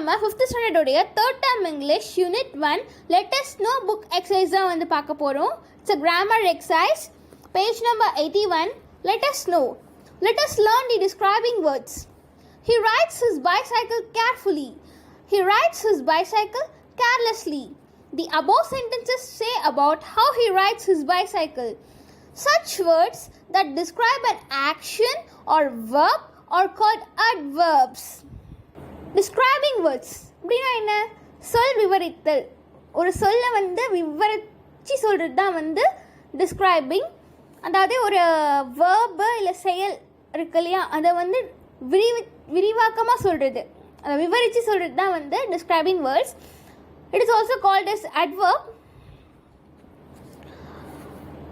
நம்ம fifth ஸ்டாண்டர்டோடைய third term English unit one latest no book exercise தான் வந்து பார்க்க போகிறோம் it's a grammar exercise page number eighty one latest no let's learn the describing words He rides his bicycle carefully. He rides his bicycle carelessly. The above sentences say about how he rides his bicycle. Such words that describe an action or verb are called adverbs. Describing words அப்படின்னா என்ன? சொல் விவரித்தல். ஒரு சொல்லை வந்து விவரித்து சொல்கிறது தான் வந்து டிஸ்கிரைபிங் அதாவது ஒரு வேர்பு இல்லை செயல் இருக்கு இல்லையா? அதை வந்து விரிவி விரிவாக்கமாக சொல்கிறது அதை விவரித்து சொல்கிறது தான் வந்து describing words it is also called is adverb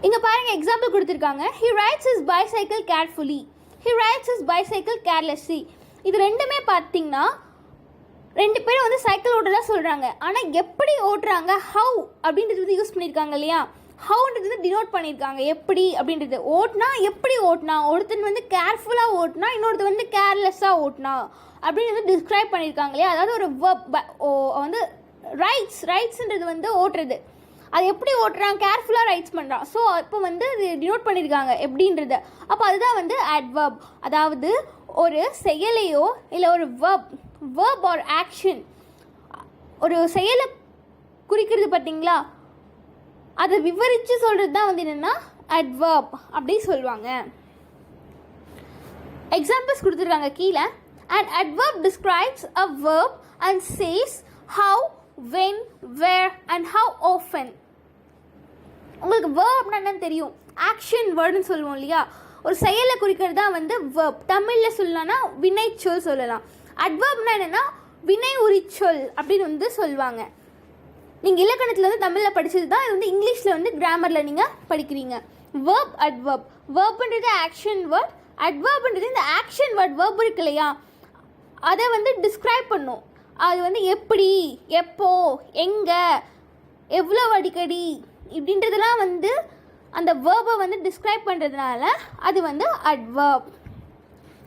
இங்கே பாருங்க எக்ஸாம்பிள் கொடுத்துருக்காங்க. He rides is bicycle carefully he rides is bicycle carelessly இது ரெண்டுமே பார்த்தீங்கன்னா ரெண்டு பேரும் வந்து சைக்கிள் ஓட்டலாம் சொல்கிறாங்க ஆனால் எப்படி ஓட்டுறாங்க? ஹவு அப்படின்றது வந்து யூஸ் பண்ணியிருக்காங்க இல்லையா? ஹவுன்றது வந்து டினோட் பண்ணியிருக்காங்க. எப்படி அப்படின்றது. ஓட்டினா எப்படி ஓட்டினா? ஒருத்தன் வந்து கேர்ஃபுல்லாக ஓட்டினா இன்னொருத்தர் வந்து கேர்லெஸ்ஸாக ஓட்டினா அப்படின்றது வந்து டிஸ்கிரைப் பண்ணியிருக்காங்க இல்லையா? அதாவது ஒரு ஓ வந்து ரைட்ஸ் ரைட்ஸ்ன்றது வந்து ஓட்டுறது. அது எப்படி ஓட்டுறான்? கேர்ஃபுல்லாக ரைட்ஸ் பண்ணுறான் ஸோ அப்போ வந்து அது டினோட் பண்ணியிருக்காங்க. எப்படின்றத. அப்போ அதுதான் வந்து adverb. அதாவது ஒரு செயலையோ இல்லை ஒரு verb வேர்ப் ஆர் ஆக்ஷன் ஒரு செயலை குறிக்கிறது பார்த்தீங்களா? அதை விவரித்து சொல்கிறது தான் வந்து என்னென்னா அட்வர்ப் அப்படின்னு சொல்லுவாங்க. எக்ஸாம்பிள்ஸ் கொடுத்துருக்காங்க கீழே. And adverb describes a verb and says how when where and how often உங்களுக்கு வேர்ப்னா என்னன்னு தெரியும். ஆக்ஷன் வேர்டுன்னு சொல்லுவோம் இல்லையா? ஒரு செயலை குறிக்கிறது தான் வந்து வேர்ப் தமிழில் சொல்லலாம்னா வினைச்சொல் சொல்லலாம். அட்வர்ப்னா என்னென்னா வினை உரிச்சொல் அப்படின்னு வந்து சொல்லுவாங்க. நீங்கள் இலக்கணத்தில் வந்து தமிழில் படிச்சது தான் இது வந்து இங்கிலீஷில் வந்து கிராமரில் நீங்கள் படிக்கிறீங்க. வேர்ப் அட்வர்ப் வேர்ப்ன்றது ஆக்ஷன் வேர்ட் அட்வர்ப்ன்றது இந்த ஆக்ஷன் வேர்ட் வேர்ப் இருக்கு இல்லையா? அதை வந்து டிஸ்கிரைப் பண்ணும். அது வந்து எப்படி எப்போ எங்கே எவ்வளோ அடிக்கடி இப்படின்றதெல்லாம் வந்து அந்த வேர்பை வந்து டிஸ்கிரைப் பண்ணுறதுனால அது வந்து அட்வர்ப்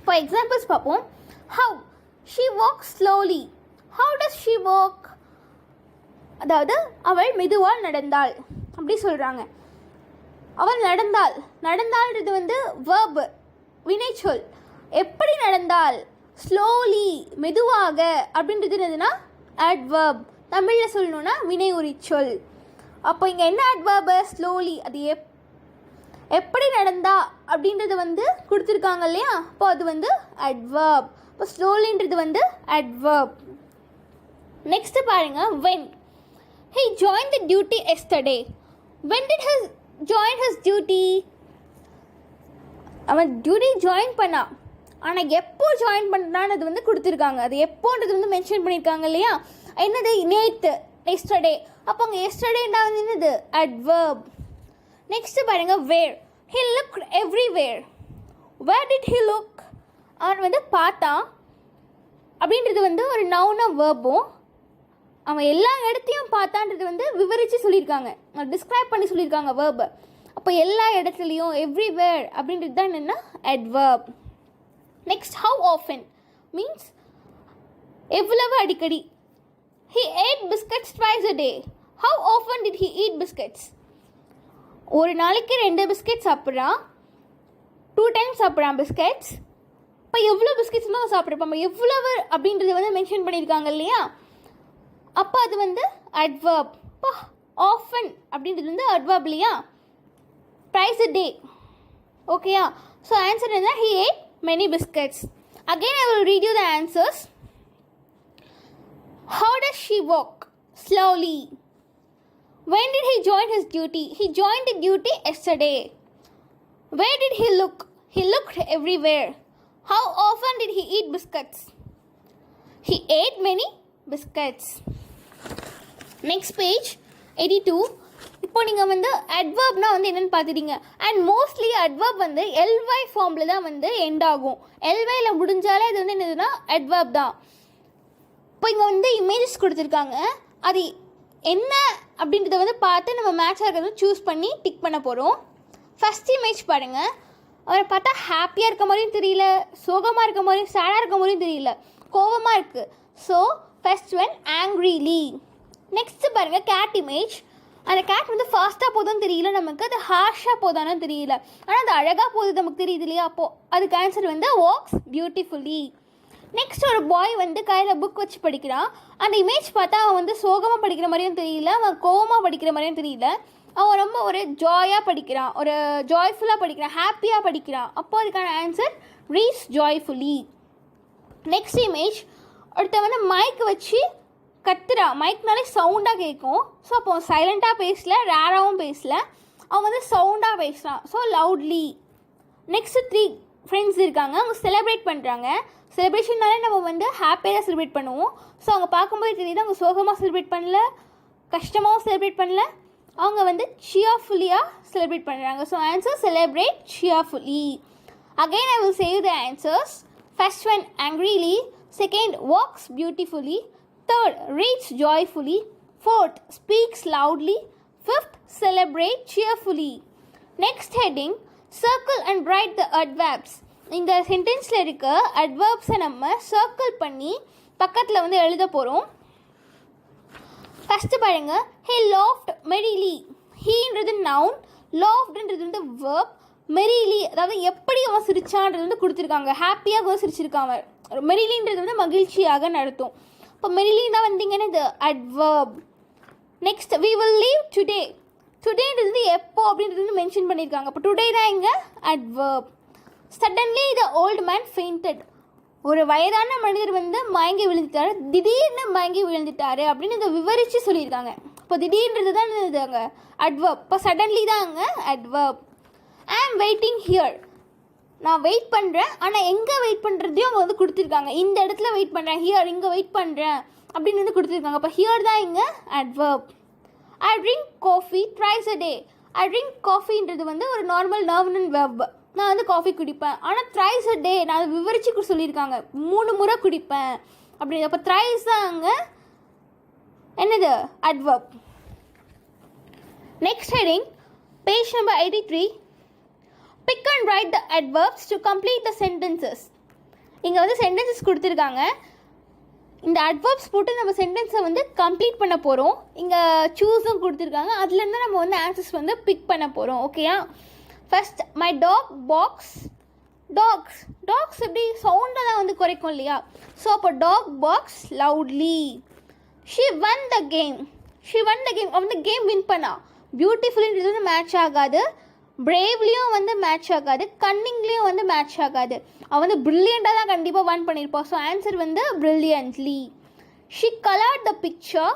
ஃபார் எக்ஸாம்பிள்ஸ் பார்ப்போம். How she walk slowly how does she walk அதாவது அவள் மெதுவாக நடந்தாள். அப்படி சொல்கிறாங்க அவள் நடந்தாள். நடந்தாள்ன்றது வந்து verb வினைச்சொல் எப்படி நடந்தாள்? ஸ்லோலி மெதுவாக அப்படின்றது என்னதுன்னா அட்வர்ப் தமிழில் சொல்லணும்னா வினை உரிச்சொல். அப்போ இங்கே என்ன அட்வர்பு ஸ்லோலி அது எப் எப்படி நடந்தா அப்படின்றது வந்து கொடுத்துருக்காங்க இல்லையா? அப்போ அது வந்து அட்வர்ப் இப்போ ஸ்லோலின்றது வந்து அட்வர்ப் நெக்ஸ்ட்டு பாருங்க when he join the duty yesterday when did his join his duty அவன் டியூட்டி ஜாயின் பண்ணான் ஆனால் எப்போ ஜாயின் பண்ணான்னு அது வந்து கொடுத்துருக்காங்க. அது எப்போன்றது வந்து மென்ஷன் பண்ணியிருக்காங்க இல்லையா? என்னது? நேற்று எஸ்டர்டே அப்போ அங்கே எஸ்டர்டேண்டா வந்து என்னது? அட்வர்ப் நெக்ஸ்ட்டு பாருங்க where he look everywhere where did he look அவன் வந்து பார்த்தான் அப்படின்றது வந்து ஒரு நவுனும் வேர்பும் அவன் எல்லா இடத்தையும் பார்த்தான்றது வந்து விவரித்து சொல்லியிருக்காங்க. டிஸ்கிரைப் பண்ணி சொல்லியிருக்காங்க வேர்பை அப்போ எல்லா இடத்துலையும் எவ்ரிவேர் அப்படின்றது தான் என்னென்னா adverb next how often means எவ்வளவு அடிக்கடி? He ate biscuits twice a day how often did he eat biscuits ஒரு நாளைக்கு ரெண்டு பிஸ்கெட் சாப்பிட்றான். டூ டைம்ஸ் சாப்பிட்றான் பிஸ்கெட்ஸ் அப்போ எவ்வளோ பிஸ்கெட்ஸ்லாம் தான் எவ்வளவு அப்படின்றது வந்து மென்ஷன் பண்ணியிருக்காங்க இல்லையா? அப்போ அது வந்து அட்வர்ப் அப்பா ஆஃபன் அப்படின்றது வந்து அட்வர்ப் இல்லையா? ப்ரைஸ் அ டே ஓகேயா ஸோ ஆன்சர் என்ன he ate many biscuits again I will read you the answers how does she walk slowly when did he join his duty? He joined the duty yesterday. Where did he look? He looked everywhere. How often did he eat biscuits? He ate many biscuits. Next page eighty two இப்போ நீங்கள் வந்து அட்வர்ப்னா வந்து என்னென்னு பார்த்துட்டீங்க. And mostly adverb வந்து எல்வாய் ஃபார்மில் தான் வந்து எண்ட் ஆகும். எல்வாயில் முடிஞ்சாலே அது வந்து என்னதுன்னா அட்வர்ப் தான். இப்போ இங்கே வந்து இமேஜஸ் கொடுத்துருக்காங்க. அது என்ன அப்படின்றத வந்து பார்த்து நம்ம மேட்ச் ஆகிறது சூஸ் பண்ணி டிக் பண்ண போகிறோம் ஃபஸ்ட் இமேஜ் பாருங்கள் அவரை பார்த்தா ஹாப்பியாக இருக்க மாதிரியும் தெரியல சோகமாக இருக்க மாதிரியும் சேடாக இருக்க மாதிரியும் தெரியல. கோவமாக இருக்குது so first one angrily next பாருங்கள் கேட் இமேஜ் அந்த கேட் வந்து ஃபாஸ்ட்டாக போதும் தெரியல நமக்கு அது ஹார்ஷாக போதானு தெரியல. ஆனால் அது அழகாக போகுது நமக்கு தெரியுது இல்லையா? அப்போது அதுக்கு ஆன்சர் வந்து வாக்ஸ் பியூட்டிஃபுல்லி நெக்ஸ்ட் ஒரு பாய் வந்து கையில் புக் வச்சு படிக்கிறான். அந்த இமேஜ் பார்த்தா அவன் வந்து சோகமாக படிக்கிற மாதிரியும் தெரியல அவன் கோவமாக படிக்கிற மாதிரியும் தெரியல. அவன் ரொம்ப ஒரு ஜாயாக படிக்கிறான். ஒரு ஜாய்ஃபுல்லாக படிக்கிறான். ஹாப்பியாக படிக்கிறான். அப்போ அதுக்கான answer reads joyfully next image ஒருத்தன் வந்து மைக் வச்சு கத்துறான் மைக்னாலே சவுண்டாக கேட்கும் ஸோ அப்போ சைலண்ட்டாக பேசல ரேராகவும் பேசல. அவன் வந்து சவுண்டாக பேசுகிறான் so loudly next three friends இருக்காங்க. அவங்க செலிப்ரேட் பண்ணுறாங்க செலிப்ரேஷன்னாலே நம்ம வந்து ஹாப்பியாக தான் செலிப்ரேட் பண்ணுவோம். ஸோ அவங்க பார்க்கும்போது தெரியுது அவங்க சோகமாக செலிப்ரேட் பண்ணல கஷ்டமாகவும் செலிப்ரேட் பண்ணல. அவங்க வந்து சியர்ஃபுல்லியாக செலிப்ரேட் பண்ணுறாங்க so answer celebrate cheerfully again I will say the answers first one angrily second walks beautifully third reach joyfully fourth speaks loudly fifth celebrate cheerfully next heading circle and write the adverbs இந்த சென்டென்ஸில் இருக்க அட்வர்ப்ஸை நம்ம circle பண்ணி பக்கத்தில் வந்து எழுத போகிறோம் first பாருங்க ஹே லாஃப்ட் மெரிலி ஹீன்றது நவுன் லாஃப்ட்ன்றது வந்து வேர்ப் மெரிலி அதாவது எப்படி அவன் சிரிச்சான்றது வந்து கொடுத்துருக்காங்க. ஹாப்பியாக அவன் சிரிச்சிருக்காங்க மெரிலின்றது வந்து மகிழ்ச்சியாக நடத்தும். இப்போ மெரிலினா வந்தீங்கன்னா இது adverb next we will leave today டுடேன்றது வந்து எப்போ அப்படின்றது வந்து மென்ஷன் பண்ணியிருக்காங்க. இப்போ டுடே தான் இங்கே adverb suddenly the old man fainted ஒரு வயதான மனிதர் வந்து மயங்கி விழுந்துட்டாரு. திடீர்னு மயங்கி விழுந்துட்டாரு அப்படின்னு இதை விவரித்து சொல்லியிருக்காங்க. இப்போ திடீர்ன்றது தான் இது அட்வர்ப் இப்போ சடன்லி தாங்க அட்வர்ப் ஐ ஆம் வெயிட்டிங் ஹியர் நான் வெயிட் பண்ணுறேன் ஆனால் எங்கே வெயிட் பண்ணுறதையும் அவங்க வந்து கொடுத்துருக்காங்க. இந்த இடத்துல வெயிட் பண்ணுறேன் ஹியர் இங்கே வெயிட் பண்ணுறேன் அப்படின்னு வந்து கொடுத்துருக்காங்க. அப்போ ஹியர் தான் இங்கே adverb I drink coffee thrice a day I drink காஃபின்றது வந்து ஒரு நார்மல் நர்வன் வெப் நான் வந்து காஃபி குடிப்பேன். ஆனால் த்ரைஸ் அ டே நான் அதை விவரிச்சு சொல்லியிருக்காங்க. மூணு முறை குடிப்பேன். அப்படின்னு அப்போ த்ரைஸ் தான் அங்கே என்னது? Adverb next heading page number eighty three pick and write the adverbs to complete the sentences இங்கே வந்து சென்டென்சஸ் கொடுத்துருக்காங்க. இந்த அட்வர்ப்ஸ் போட்டு நம்ம சென்டென்ஸை வந்து கம்ப்ளீட் பண்ண போகிறோம் இங்கே சூஸும் கொடுத்துருக்காங்க. அதுலேருந்து நம்ம வந்து ஆன்சர்ஸ் வந்து பிக் பண்ண போகிறோம் ஓகேயா first my dog barks dogs dogs எப்படி சவுண்டை தான் வந்து குறைக்கும் இல்லையா? ஸோ அப்போ dog barks loudly she won the game she won the game அவன் வந்து கேம் வின் பண்ணா. பியூட்டிஃபுல்ன்றது வந்து மேட்ச் ஆகாது. பிரேவ்லேயும் வந்து மேட்ச் ஆகாது. கன்னிங்லேயும் வந்து மேட்ச் ஆகாது. அவன் வந்து ப்ரில்லியண்ட்டாக தான் கண்டிப்பாக வன் பண்ணியிருப்பான் ஸோ ஆன்சர் வந்து brilliantly she colour the picture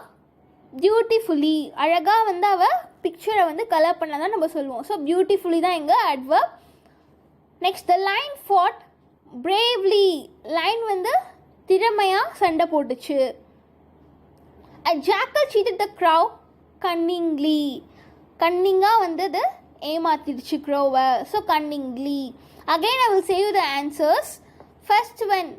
beautifully அழகாக வந்து அவள் பிக்சரை வந்து கலர் பண்ண தான் நம்ம சொல்லுவோம். ஸோ பியூட்டிஃபுல்லி தான் எங்கள் adverb next the lion fought bravely lion வந்து திறமையாக சண்டை போட்டுச்சு. அ ஜாக்கல் சீட்டட் த க்ரௌ கன்னிங்லி கன்னிங்காக வந்து அது ஏமாத்திடுச்சு க்ரோவை so cunningly again I will say the answers first one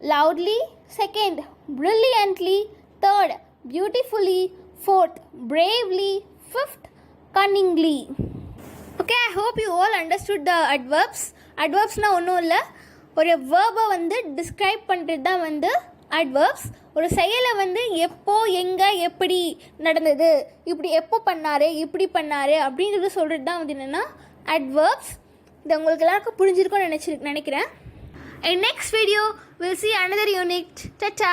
loudly second brilliantly third beautifully fourth bravely fifth cunningly okay I hope you all understood the adverbs அட்வர்ப்ஸ்னால் ஒன்றும் இல்லை. ஒரு வேர்பை வந்து டிஸ்கிரைப் பண்ணுறது தான் வந்து அட்வர்ப்ஸ் ஒரு செயலை வந்து எப்போ எங்கே எப்படி நடந்தது? இப்படி எப்போ பண்ணார்? இப்படி பண்ணார்? அப்படின்றது சொல்கிறது தான் வந்து என்னென்னா அட்வர்ப்ஸ் இது உங்களுக்கு எல்லாருக்கும் புரிஞ்சிருக்கும்னு நினச்சிரு நினைக்கிறேன். Next video will see another unit Sachcha